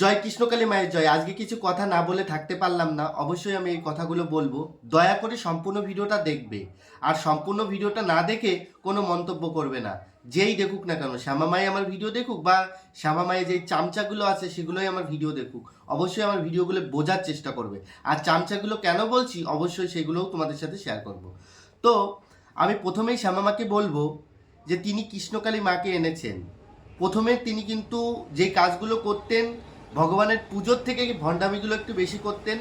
জয় কৃষ্ণকালী মায়ের জয়। আজকে কিছু কথা না বলে থাকতে পারলাম না। অবশ্যই আমি এই কথাগুলো বলব। দয়া করে সম্পূর্ণ ভিডিওটা দেখবে। আর সম্পূর্ণ ভিডিওটা না দেখে কোনো মন্তব্য করবে না। যেই দেখুক না কেন, শ্যামা মাই আমার ভিডিও দেখুক বা শ্যামা মায়ের যেই চামচাগুলো আছে সেগুলোই আমার ভিডিও দেখুক, অবশ্যই আমার ভিডিওগুলো বোঝার চেষ্টা করবে। আর চামচাগুলো কেন বলছি, অবশ্যই সেগুলোও তোমাদের সাথে শেয়ার করব। তো আমি প্রথমেই শ্যামা মাকে বলব যে, তিনি কৃষ্ণকালী মাকে এনেছেন। প্রথমে তিনি কিন্তু যে কাজগুলো করতেন ভগবানের পুজোর থেকে ভণ্ডামিগুলো একটু বেশি করতেন?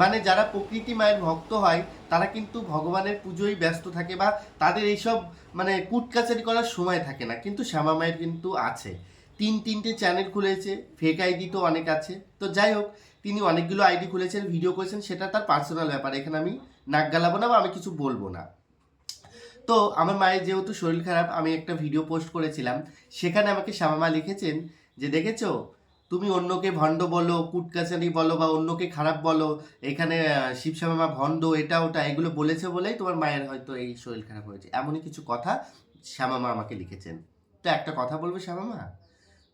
মানে যারা প্রকৃতি মায়ের ভক্ত হয়, তারা কিন্তু ভগবানের পুজোয় ব্যস্ত থাকে বা তাদের এইসব মানে কুটকাচারি করার সময় থাকে না। কিন্তু শ্যামা মায়ের কিন্তু আছে। তিন তিনটে চ্যানেল খুলেছে ফেক আইডি তো অনেক আছে। তো যাই হোক, তিনি অনেকগুলো আইডি খুলেছেন ভিডিও করেছেন, সেটা তার পার্সোনাল ব্যাপার। এখানে আমি নাক গালাবো না বা আমি কিছু বলব না। তো আমার মায়ের যেহেতু শরীর খারাপ, আমি একটা ভিডিও পোস্ট করেছিলাম। সেখানে আমাকে শ্যামা মা লিখেছেন যে, দেখেছ? তুমি অন্যকে ভণ্ড বলো, কুটকাচারি বলো বা অন্যকে খারাপ বলো, এখানে শিবশ্যামা ভণ্ড, এটা, ওটা, এগুলো বলেছে বলেই তোমার মায়ের হয়তো এই শরীর খারাপ হয়েছে। এমনই কিছু কথা শ্যামা মা আমাকে লিখেছেন। তো একটা কথা বলবে শ্যামা মা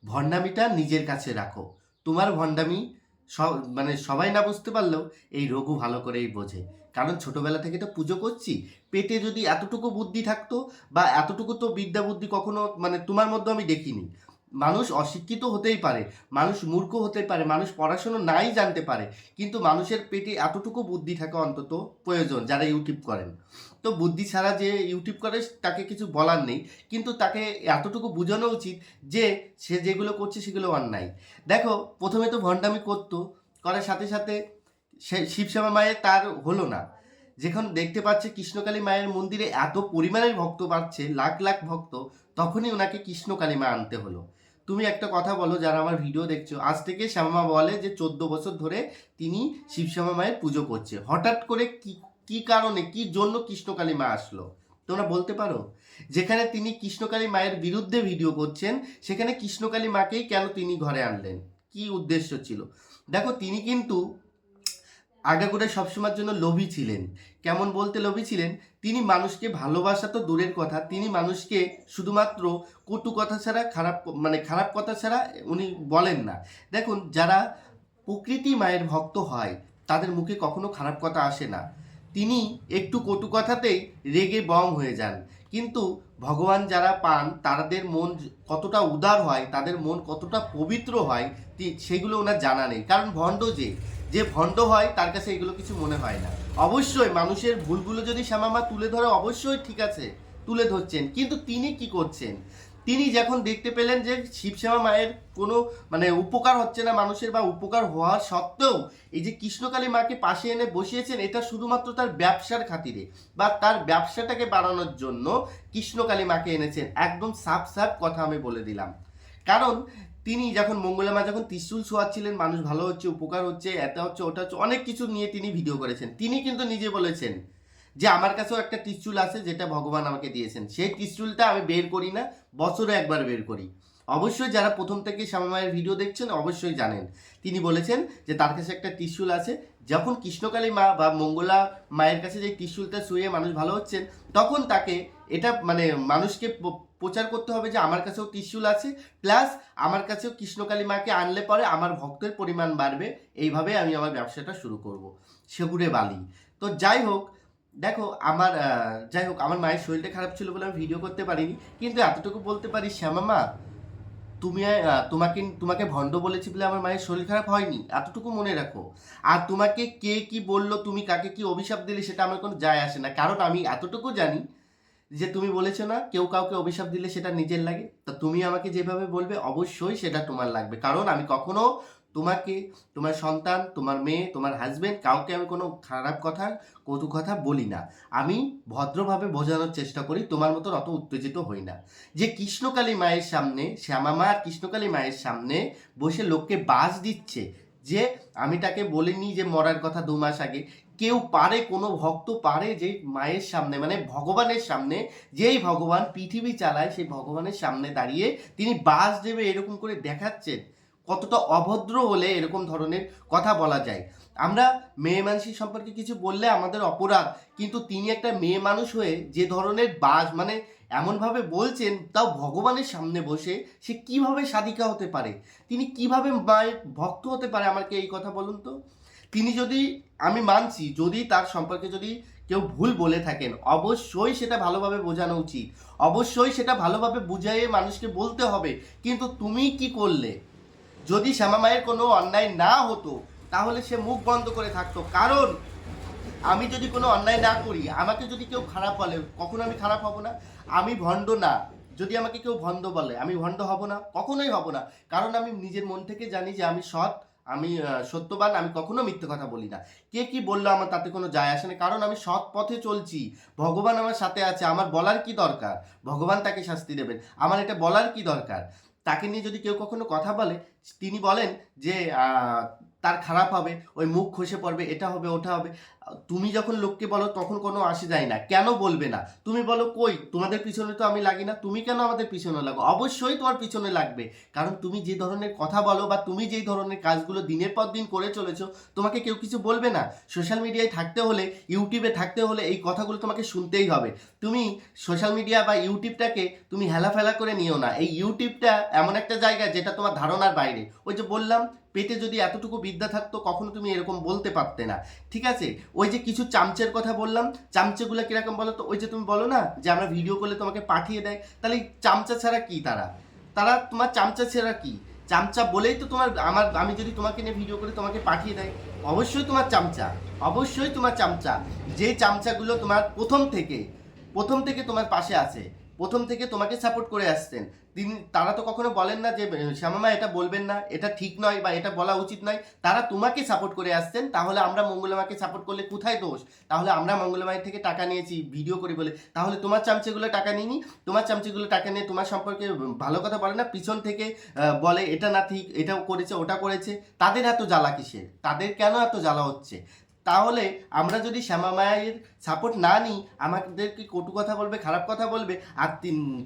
ভণ্ডামিটা নিজের কাছে রাখো। তোমার ভণ্ডামি সব মানে সবাই না বুঝতে পারলেও এই রঘু ভালো করেই বোঝে। কারণ ছোটবেলা থেকে তো পুজো করছি, পেটে যদি এতটুকু বুদ্ধি থাকতো বা এতটুকু তো বিদ্যা বুদ্ধি কখনো মানে তোমার মধ্যে আমি দেখিনি। মানুষ অশিক্ষিত হতেই পারে, মানুষ মূর্খ হতে পারে, মানুষ পড়াশুনো নাই জানতে পারে, কিন্তু মানুষের পেটে এতটুকু বুদ্ধি থাকা অন্তত প্রয়োজন যারা ইউটিউব করেন। তো বুদ্ধি ছাড়া যে ইউটিউব করে তাকে কিছু বলার নেই, কিন্তু তাকে এতটুকু বোঝানো উচিত যে সে যেগুলো করছে সেগুলো অন্যায়। দেখো, প্রথমে তো ভণ্ডামি করতো, করার সাথে সাথে সে শিবশ্যামা মায়ের তার হলো না। যখন দেখতে পাচ্ছে কৃষ্ণকালী মায়ের মন্দিরে এত পরিমাণের ভক্ত বাড়ছে, লাখ লাখ ভক্ত, তখনই ওনাকে কৃষ্ণকালী মা আনতে হলো। তুমি একটা কথা বলো, যারা আমার ভিডিও দেখছ, আজ থেকে শ্যামা বলে যে চোদ্দ বছর ধরে তিনি শিবশ্যামা মায়ের পুজো করছে। হঠাৎ করে কি কি কারণে, কি জন্য কৃষ্ণকালী মা আসলো? তোমরা বলতে পারো? যেখানে তিনি কৃষ্ণকালী মায়ের বিরুদ্ধে ভিডিও করছেন, সেখানে কৃষ্ণকালী মাকেই কেন তিনি ঘরে আনলেন? কি উদ্দেশ্য ছিল? দেখো, তিনি কিন্তু আগাগোড়া সবসময়ের জন্য লোভী ছিলেন। কেমন বলতে লোভী ছিলেন? তিনি মানুষকে ভালোবাসা তো দূরের কথা। তিনি মানুষকে শুধুমাত্র কটু কথা ছাড়া, খারাপ মানে খারাপ কথা ছাড়া উনি বলেন না। দেখুন, যারা প্রকৃতি মায়ের ভক্ত হয়, তাদের মুখে কখনো খারাপ কথা আসে না। তিনি একটু কটু কথাতেই রেগে বম হয়ে যান। কিন্তু ভগবান যারা পান, তাদের মন কতটা উদার হয়, তাদের মন কতটা পবিত্র হয় সেগুলো ওনার জানা নেই। কারণ ভণ্ড যে যে ভণ্ড হয়, তার কাছে এগুলো কিছু মনে হয় না। অবশ্যই মানুষের ভুলগুলো যদি শ্যামামা তুলে ধরে, অবশ্যই ঠিক আছে, তুলে ধরছেন। কিন্তু তিনি কি করছেন? তিনি যখন দেখতে পেলেন যে শিবশ্যামা মায়ের কোনো মানে উপকার হচ্ছে না মানুষের বা উপকার হওয়ার সত্ত্বেও, এই যে কৃষ্ণকালী মাকে পাশে এনে বসিয়েছেন, এটা শুধুমাত্র তার ব্যবসার খাতিরে বা তার ব্যবসাটাকে বাড়ানোর জন্য কৃষ্ণকালী মাকে এনেছেন। একদম সাফ সাফ কথা আমি বলে দিলাম। কারণ তিনি যখন মঙ্গলা মা যখন ত্রিশুল ছোঁয়াচ্ছিলেন মানুষ ভালো হচ্ছে, উপকার হচ্ছে এটা হচ্ছে, ওটা হচ্ছে, অনেক কিছু নিয়ে তিনি ভিডিও করেছেন। তিনি কিন্তু নিজে বলেছেন যে, আমার কাছেও একটা ত্রিশুল আছে যেটা ভগবান আমাকে দিয়েছেন। সেই ত্রিশুলটা আমি বের করি না, বছরে একবার বের করি। অবশ্যই যারা প্রথম থেকে শ্যামা মায়ের ভিডিও দেখছেন, অবশ্যই জানেন। তিনি বলেছেন যে, তার কাছে একটা ত্রিশুল আছে। যখন কৃষ্ণকালী মা বা মঙ্গলা মায়ের কাছে যে ত্রিশুলটা শুয়ে মানুষ ভালো হচ্ছেন, তখন তাকে এটা মানে মানুষকে প্রচার করতে হবে যে আমার কাছেও ত্রিশুল আছে প্লাস আমার কাছেও কৃষ্ণকালী মাকে আনলে পরে আমার ভক্তের পরিমাণ বাড়বে। এইভাবে আমি আমার ব্যবসাটা শুরু করব। সেগুড়ে বালি। তো যাই হোক, দেখো আমার যাই হোক, আমার মায়ের শরীরটা খারাপ ছিল বলে আমি ভিডিও করতে পারিনি, কিন্তু এতটুকু বলতে পারি, শ্যামা মা, তুমি তোমাকে তোমাকে ভণ্ড বলেছি বলে আমার মায়ের শরীর খারাপ হয়নি? এতটুকু মনে রাখো। আর তোমাকে কে কি বলল, তুমি কাকে কি অভিশাপ দিলে সেটা আমার কোনো যায় আসে না। কারণ আমি এতটুকু জানি যে তুমি বলেছ না, কেউ কাউকে অভিশাপ দিলে সেটা নিজের লাগে। তা তুমি আমাকে যেভাবে বলবে, অবশ্যই সেটা তোমার লাগবে। কারণ আমি কখনো তোমাকে, তোমার সন্তান, তোমার মেয়ে, তোমার হাজবেন্ড কাউকে আমি কোনো খারাপ কথা, কটু কথা বলি না। আমি ভদ্রভাবে বোঝানোর চেষ্টা করি, তোমার মতন অত উত্তেজিত হই না। যে কৃষ্ণকালী মায়ের সামনে, শ্যামা মা আর কৃষ্ণকালী মায়ের সামনে বসে লোককে বাস দিচ্ছে, যে আমি তাকে বলিনি যে মরার কথা দু মাস আগে কেউ পারে, কোনো ভক্ত পারে যে মায়ের সামনে মানে ভগবানের সামনে, যেই ভগবান পৃথিবী চালায়, সেই ভগবানের সামনে দাঁড়িয়ে তিনি বাস দেবে এরকম করে দেখাচ্ছেন। কতটা অভদ্র হলে এরকম ধরনের কথা বলা যায়। আমরা মেয়ে মানুষের সম্পর্কে কিছু বললে আমাদের অপরাধ, কিন্তু তিনি একটা মেয়ে মানুষ হয়ে যে ধরনের বাস মানে এমনভাবে বলছেন, তাও ভগবানের সামনে বসে সে কীভাবে সাধিকা হতে পারে? তিনি কীভাবে মায়ের ভক্ত হতে পারে? আমাকে এই কথা বলুন তো। তিনি যদি, আমি মানছি, যদি তার সম্পর্কে যদি কেউ ভুল বলে থাকেন, অবশ্যই সেটা ভালোভাবে বোঝানো উচিত। অবশ্যই সেটা ভালোভাবে বুঝাইয়ে মানুষকে বলতে হবে, কিন্তু তুমি কি করলে? যদি শ্যামা মায়ের কোনো অন্যায় না হতো, তাহলে সে মুখ বন্ধ করে থাকতো। কারণ আমি যদি কোনো অন্যায় না করি, আমাকে যদি কেউ খারাপ বলে, কখনো আমি খারাপ হব না। আমি ভণ্ড না। যদি আমাকে কেউ ভণ্ড বলে, আমি ভণ্ড হব না, কখনোই হব না। কারণ আমি নিজের মন থেকে জানি যে আমি সৎ, আমি সত্যবান, আমি কখনো মিথ্যে কথা বলি না। কে কি বলল আমার তাতে কোনো যায় আসে না। কারণ আমি সৎ পথে চলছি। ভগবান আমার সাথে আছে, আমার বলার কি দরকার? ভগবান তাকে শাস্তি দেবেন। আমার এটা বলার কি দরকার? তাকে নিয়ে যদি কেউ কখনো কথা বলে, তিনি বলেন যে তার খারাপ হবে, ওই মুখ খসে পড়বে, এটা হবে, ওটা হবে। তুমি যখন লোককে বলো, তখন কোনো আসে যায় না। কেন বলবে না? তুমি বলো, কই, তোমাদের পিছনে তো আমি লাগি না। তুমি কেন আমাদের পিছনে লাগো? অবশ্যই তোমার পিছনে লাগবে। কারণ তুমি যে ধরনের কথা বলো বা তুমি যেই ধরনের কাজগুলো দিনের পর দিন করে চলেছো, তোমাকে কেউ কিছু বলবে না। সোশ্যাল মিডিয়ায় থাকতে হলে, ইউটিউবে থাকতে হলে এই কথাগুলো তোমাকে শুনতেই হবে। তুমি সোশ্যাল মিডিয়া বা ইউটিউবটাকে তুমি হেলাফেলা করে নিও না। এই ইউটিউবটা এমন একটা জায়গা যেটা তোমার ধারণার বাইরে। ওই যে বললাম পেটে যদি এতটুকু বিদ্যা থাকতো, কখনো তুমি এরকম বলতে পারতে না। ঠিক আছে? ওই যে কিছু চামচের কথা বললাম, চামচেগুলো কীরকম বলো তো? ওই যে তুমি বলো না, যে আমরা ভিডিও করলে তোমাকে পাঠিয়ে দেয়, তাহলে চামচা ছাড়া কি তারা? তারা, তোমার চামচা ছাড়া কি? চামচা বলেই তো তোমার, আমার, আমি যদি তোমাকে নিয়ে ভিডিও করে তোমাকে পাঠিয়ে দেয়, অবশ্যই তোমার চামচা, অবশ্যই তোমার চামচা। যে চামচাগুলো তোমার প্রথম থেকে প্রথম থেকে তোমার পাশে আছে প্রথম থেকে তোমাকে সাপোর্ট করে আসছেন। তিনি, তারা তো কখনো বলেন না যে, শ্যামামা, এটা বলবেন না, এটা ঠিক নয় বা এটা বলা উচিত নয়। তারা তোমাকে সাপোর্ট করে আসছেন, তাহলে আমরা মঙ্গলমাকে সাপোর্ট করলে কোথায় দোষ? তাহলে আমরা মঙ্গলমায়ের থেকে টাকা নিয়েছি ভিডিও করে বলে। তাহলে তোমার চামচেগুলো টাকা নিয়ে নিইনি, তোমার চামচেগুলো টাকা নিয়ে তোমার সম্পর্কে ভালো কথা বলে না, পিছন থেকে বলে, এটা না ঠিক, এটাও করেছে, ওটা করেছে। তাদের এত জ্বালা কিসের? তাদের কেন এত জ্বালা হচ্ছে? তাহলে আমরা যদি শ্যামা মায়ের সাপোর্ট না নিই আমাদেরকে কটু কথা বলবে, খারাপ কথা বলবে? আর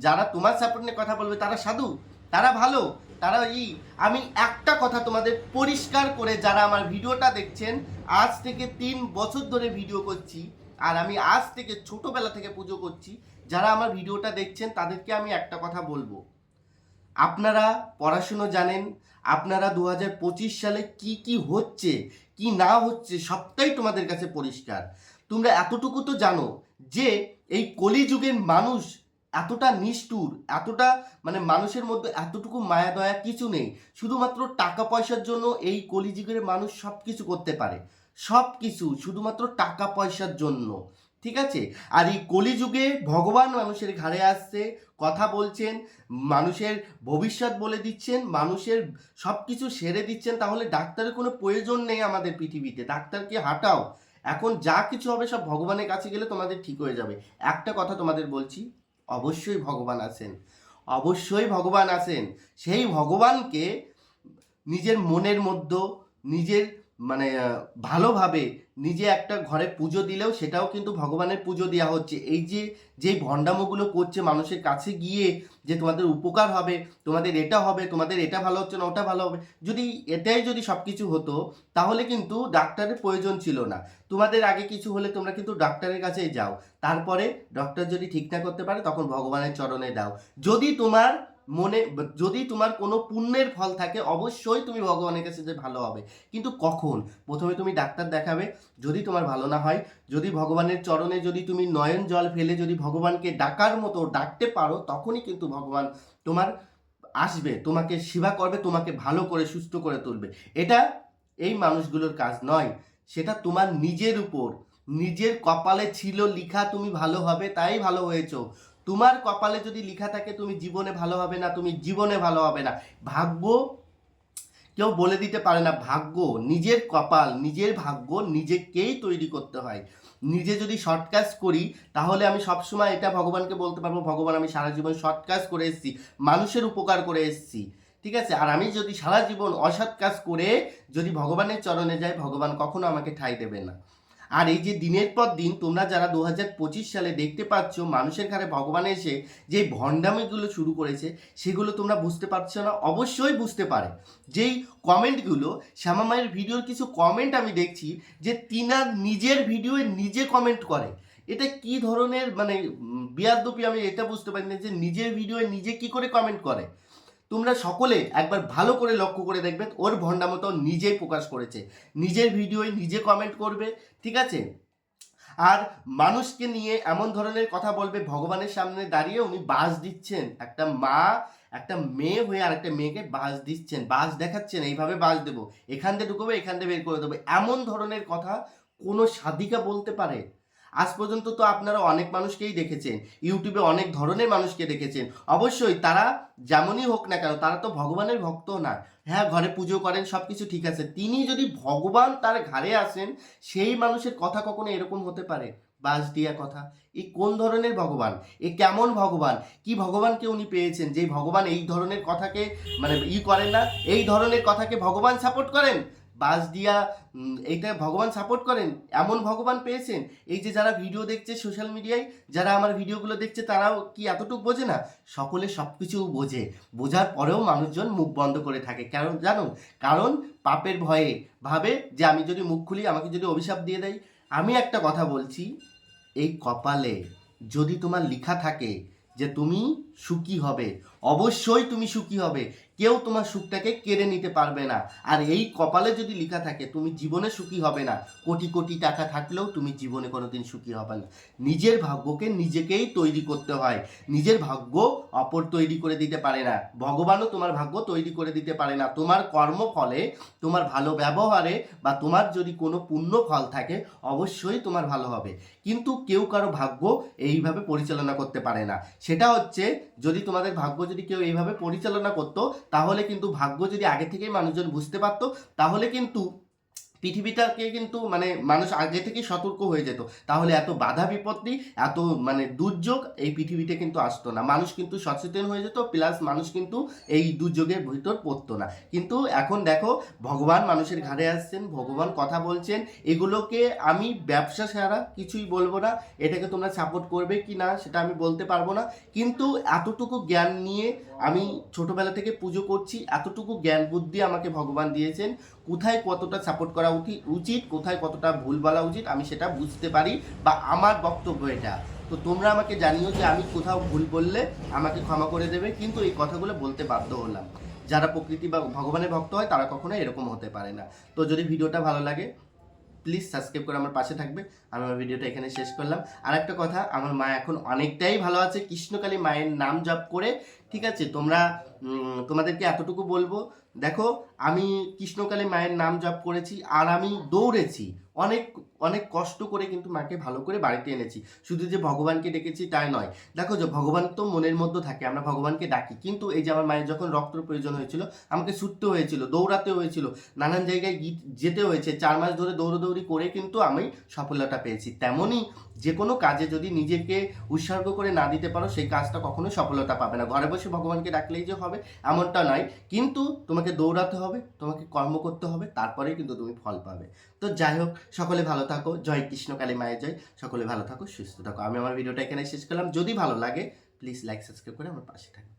যারা তোমার সাপোর্ট নিয়ে কথা বলবে, তারা সাধু, তারা ভালো, তারা ই। আমি একটা কথা তোমাদের পরিষ্কার করে যারা আমার ভিডিওটা দেখছেন, আজ থেকে তিন বছর ধরে ভিডিও করছি, আর আমি আজ থেকে ছোটবেলা থেকে পুজো করছি, যারা আমার ভিডিওটা দেখছেন, তাদেরকে আমি একটা কথা বলব। আপনারা পড়াশুনো জানেন, আপনারা দু হাজার পঁচিশ সালে কি কি হচ্ছে কি না হচ্ছে সবটাই তোমাদের কাছে পরিষ্কার। তোমরা এতটুকু তো জানো যে এই কলিযুগের মানুষ এতটা নিষ্ঠুর, এতটা মানে মানুষের মধ্যে এতটুকু মায়া দয়া কিছু নেই। শুধুমাত্র টাকা পয়সার জন্য এই কলিযুগের মানুষ সব কিছু করতে পারে। সব কিছু শুধুমাত্র টাকা পয়সার জন্য। ঠিক আছে? আর এই কলিযুগে ভগবান মানুষের ঘাড়ে আসছে, কথা বলছেন, মানুষের ভবিষ্যৎ বলে দিচ্ছেন, মানুষের সব কিছু সেরে দিচ্ছেন, তাহলে ডাক্তারের কোনো প্রয়োজন নেই আমাদের পৃথিবীতে। ডাক্তারকে হাঁটাও। এখন যা কিছু হবে সব ভগবানের কাছে গেলে তোমাদের ঠিক হয়ে যাবে। একটা কথা তোমাদের বলছি, অবশ্যই ভগবান আছেন। অবশ্যই ভগবান আছেন। সেই ভগবানকে নিজের মনের মধ্যে, নিজের মানে ভালোভাবে নিজে একটা ঘরে পুজো দিলেও সেটাও কিন্তু ভগবানের পুজো দেওয়া হচ্ছে। এই যে যেই ভণ্ডামোগুলো করছে মানুষের কাছে গিয়ে যে তোমাদের উপকার হবে, তোমাদের এটা হবে, তোমাদের এটা ভালো হচ্ছে না, ওটা ভালো হবে, যদি এটাই যদি সব কিছু হতো, তাহলে কিন্তু ডাক্তারের প্রয়োজন ছিল না। তোমাদের আগে কিছু হলে তোমরা কিন্তু ডাক্তারের কাছেই যাও। তারপরে ডক্টর যদি ঠিক না করতে পারে, তখন ভগবানের চরণে দাও। যদি তোমার মনে, যদি তোমার কোনো পুণ্যের ফল থাকে, অবশ্যই তুমি ভগবানের কাছে যে ভালো হবে। কিন্তু কখন? প্রথমে তুমি ডাক্তার দেখাবে, যদি তোমার ভালো না হয়, যদি ভগবানের চরণে যদি তুমি নয়ন জল ফেলে যদি ভগবানকে ডাকার মতো ডাকতে পারো, তখনই কিন্তু ভগবান তোমার আসবে, তোমাকে সেবা করবে, তোমাকে ভালো করে, সুস্থ করে তুলবে। এটা এই মানুষগুলোর কাজ নয়। সেটা তোমার নিজের উপর। নিজের কপালে ছিল, লিখা, তুমি ভালো হবে, তাই ভালো হয়েছো। তোমার কপালে যদি লিখা থাকে, তুমি জীবনে ভালো হবে না, তুমি জীবনে ভালো হবে না। ভাগ্য কেউ বলে দিতে পারে না, ভাগ্য নিজের কপাল, নিজের ভাগ্য নিজেকেই তৈরি করতে হয়। নিজে যদি শর্ট কাজ করি, তাহলে আমি সবসময় এটা ভগবানকে বলতে পারব, ভগবান, আমি সারা জীবন শর্ট কাজ করে এসেছি, মানুষের উপকার করে এসেছি। ঠিক আছে? আর আমি যদি সারা জীবন অসৎ কাজ করে যদি ভগবানের চরণে যাই, ভগবান কখনো আমাকে ঠাঁই দেবে না। আর এই যে দিনের পর দিন তোমরা যারা দু হাজার পঁচিশ সালে দেখতে পাচ্ছ, মানুষের ঘরে ভগবান এসে যে ভণ্ডামিগুলো শুরু করেছে, সেগুলো তোমরা বুঝতে পারছ না, অবশ্যই বুঝতে পারে। যেই কমেন্টগুলো, শ্যামা মায়ের ভিডিওর কিছু কমেন্ট আমি দেখছি যে তিনার নিজের ভিডিওয়ে নিজে কমেন্ট করে। এটা কি ধরনের মানে বিয়ারদপি আমি এটা বুঝতে পারি না যে নিজের ভিডিওয়ে নিজে কি করে কমেন্ট করে। তোমরা সকলে একবার ভালো করে লক্ষ্য করে দেখবে, ওর ভণ্ডামতো নিজেই প্রকাশ করেছে। নিজের ভিডিওয়ে নিজে কমেন্ট করবে, ঠিক আছে? আর মানুষকে নিয়ে এমন ধরনের কথা বলবে, ভগবানের সামনে দাঁড়িয়ে উনি বাস দিচ্ছেন। একটা মা, একটা মেয়ে হয়ে আর একটা মেয়েকে বাস দিচ্ছেন, বাস দেখাচ্ছেন, এইভাবে বাস দেবো। এখান থেকে ঢুকবো, এখান থেকে বের করে দেবো। এমন ধরনের কথা কোনো সাধিকা বলতে পারে। আজ পর্যন্ত তো আপনারা অনেক মানুষকেই দেখেছেন, ইউটিউবে অনেক ধরনের মানুষকে দেখেছেন। অবশ্যই তারা যেমনই হোক না কেন, তারা তো ভগবানের ভক্ত না হ্যাঁ ঘরে পুজো করেন সব কিছু ঠিক আছে। তিনি যদি ভগবান তার ঘাড়ে আসেন, সেই মানুষের কথা কখনো এরকম হতে পারে? বাস দিয়া কথা। এ কোন ধরনের ভগবান? এ কেমন ভগবান? কি ভগবানকে উনি পেয়েছেন? যে ভগবান এই ধরনের কথাকে মানে ই করেন না, এই ধরনের কথাকে ভগবান সাপোর্ট করেন? বাস দিয়া এইটা ভগবান সাপোর্ট করেন, এমন ভগবান পেয়েছেন। এই যে যারা ভিডিও দেখছে সোশ্যাল মিডিয়ায় যারা আমার ভিডিওগুলো দেখছে, তারাও কি এতটুকু বোঝে না? সকলে সব কিছু বোঝে। বোঝার পরেও মানুষজন মুখ বন্ধ করে থাকে। কারণ জানো কারণ পাপের ভয়ে ভাবে যে আমি যদি মুখ খুলি, আমাকে যদি অভিশাপ দিয়ে দেয়। আমি একটা কথা বলছি, এই কপালে যদি তোমার লেখা থাকে যে তুমি সুখী হবে। অবশ্যই তুমি সুখী হবে। কেউ তোমার সুখটাকে কেড়ে নিতে পারবে না। আর এই কপালে যদি লেখা থাকে, তুমি জীবনে সুখী হবে না। কোটি কোটি টাকা থাকলেও তুমি জীবনে কোনোদিন সুখী হবে না। নিজের ভাগ্যকে নিজেকেই তৈরি করতে হয়। নিজের ভাগ্য অপর তৈরি করে দিতে পারে না। ভগবানও তোমার ভাগ্য তৈরি করে দিতে পারে না। তোমার কর্মফলে, তোমার ভালো ব্যবহারে বা তোমার যদি কোনো পুণ্য ফল থাকে, অবশ্যই তোমার ভালো হবে। কিন্তু কেউ কারও ভাগ্য এইভাবে পরিচালনা করতে পারে না। সেটা হচ্ছে যদি তোমাদের ভাগ্য যদি কেউ এইভাবে পরিচালনা করতো, তাহলে কিন্তু ভাগ্য যদি আগে থেকেই মানুষজন বুঝতে পারতো, তাহলে কিন্তু পৃথিবীটাকে কিন্তু মানে মানুষ আগে থেকেই সতর্ক হয়ে যেত। তাহলে এত বাধা বিপত্তি, এত মানে দুর্যোগ এই পৃথিবীতে কিন্তু আসতো না। মানুষ কিন্তু সচেতন হয়ে যেত প্লাস মানুষ কিন্তু এই দুর্যোগের ভিতর পড়তো না। কিন্তু এখন দেখো, ভগবান মানুষের ঘাড়ে আসছেন, ভগবান কথা বলছেন। এগুলোকে আমি ব্যবসা ছাড়া কিছুই বলব না। এটাকে তোমরা সাপোর্ট করবে কি না, সেটা আমি বলতে পারব না। কিন্তু এতটুকু জ্ঞান নিয়ে আমি ছোটবেলা থেকে পুজো করছি, এতটুকু জ্ঞান বুদ্ধি আমাকে ভগবান দিয়েছেন। কোথায় কতটা সাপোর্ট করা উচিত, কোথায় কতটা ভুল বলা উচিত, আমি সেটা বুঝতে পারি বা আমার বক্তব্য এটা। তো তোমরা আমাকে জানিও যে আমি কোথাও ভুল বললে আমাকে ক্ষমা করে দেবে, কিন্তু এই কথাগুলো বলতে বাধ্য হলাম। যারা প্রকৃতি বা ভগবানের ভক্ত হয়, তারা কখনো এরকম হতে পারে না। তো যদি ভিডিওটা ভালো লাগে প্লিজ সাবস্ক্রাইব করে আমার পাশে থাকবে। আমি আমার ভিডিওটা এখানে শেষ করলাম। আর একটা কথা, আমার মা এখন অনেকটাই ভালো আছে। কৃষ্ণকালী মায়ের নাম জপ করে ঠিক আছে? তোমরা তোমাদেরকে এতটুকু বলব, দেখো, আমি কৃষ্ণকালী মায়ের নাম জপ করেছি আর আমি দৌড়েছি। অনেক অনেক কষ্ট করে কিন্তু মাকে ভালো করে বাড়িতে এনেছি। শুধু যে ভগবানকে ডেকেছি তাই নয়। দেখো যে ভগবান তো মনের মধ্যে থাকে, আমরা ভগবানকে ডাকি। কিন্তু এই যে আমার মায়ের যখন রক্তর প্রয়োজন হয়েছিল, আমাকে ছুটতে হয়েছিল, দৌড়াতে হয়েছিল, নানান জায়গায় গীত যেতে হয়েছে, চার মাস ধরে দৌড়দৌড়ি করে কিন্তু আমি সফলতা পেয়েছি। তেমনই যে কোনো কাজে যদি নিজেকে উৎসর্গ করে না দিতে পারো, সেই কাজটা কখনো সফলতা পাবে না। ঘরে বসে ভগবানকে ডাকলেই যে হবে, এমনটা নয় কিন্তু তোমাকে দৌড়াতে হবে, তোমাকে কর্ম করতে হবে, তারপরেই কিন্তু তুমি ফল পাবে। তো যাই হোক, সকলে ভালো থাকো। জয় কৃষ্ণ, কালী মায়ের জয়। সকলে ভালো থাকো, সুস্থ থাকো। আমি আমার ভিডিওটা এখানে শেষ করলাম। যদি ভালো লাগে প্লিজ লাইক সাবস্ক্রাইব করে আমার পাশে থাকবে।